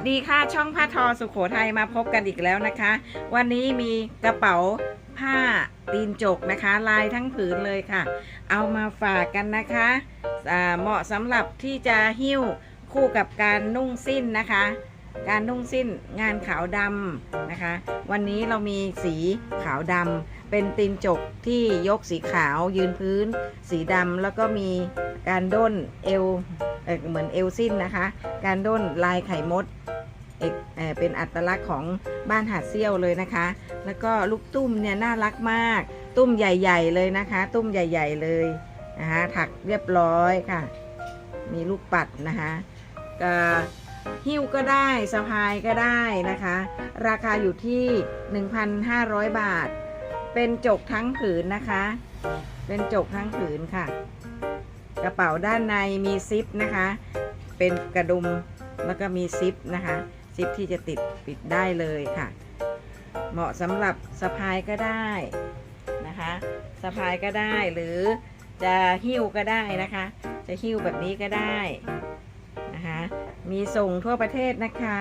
สดีค่ะช่องผ้าทอสุขโขทัยมาพบกันอีกแล้วนะคะ วันนี้มีกระเป๋าผ้าตีนจกนะคะ ลายทั้งผืนเลยค่ะ เอามาฝากกันนะคะเหมาะสำหรับที่จะหิ้วคู่กับการนุ่งสิ้นนะคะ การนุ่งสิ้นงานขาวดำนะคะ วันนี้เรามีสีขาวดำเป็นตีนจกที่ยกสีขาวยืนพื้น สีดำแล้วก็มีการด้นเอวเอเหมือนเอวสิ้นนะคะ การด้นลายไข่มด เอกเเป็นอัตลักษณ์ของบ้านหาดเซี่ยวเลยนะคะ แล้วก็ลูกตุ้มเนี่ยน่ารักมาก ตุ้มใหญ่ ๆ เลยนะคะ ตุ้มใหญ่ ๆ เลยนะคะถักเรียบร้อยค่ะ มีลูกปัดนะคะก็หิ้วก็ได้สะพายก็ได้นะคะ ราคาอยู่ที่ 1,500 บาท เป็นจกทั้งผืนนะคะ เป็นจกทั้งผืนค่ะ กระเป๋าด้านในมีซิปนะคะ เป็นกระดุมแล้วก็มีซิปนะคะ ซิปที่จะติดปิดได้เลยค่ะ เหมาะสำหรับสะพายก็ได้นะคะสะพายก็ได้หรือจะหิ้วก็ได้นะคะ จะหิ้วแบบนี้ก็ได้นะคะมีส่งทั่วประเทศนะคะ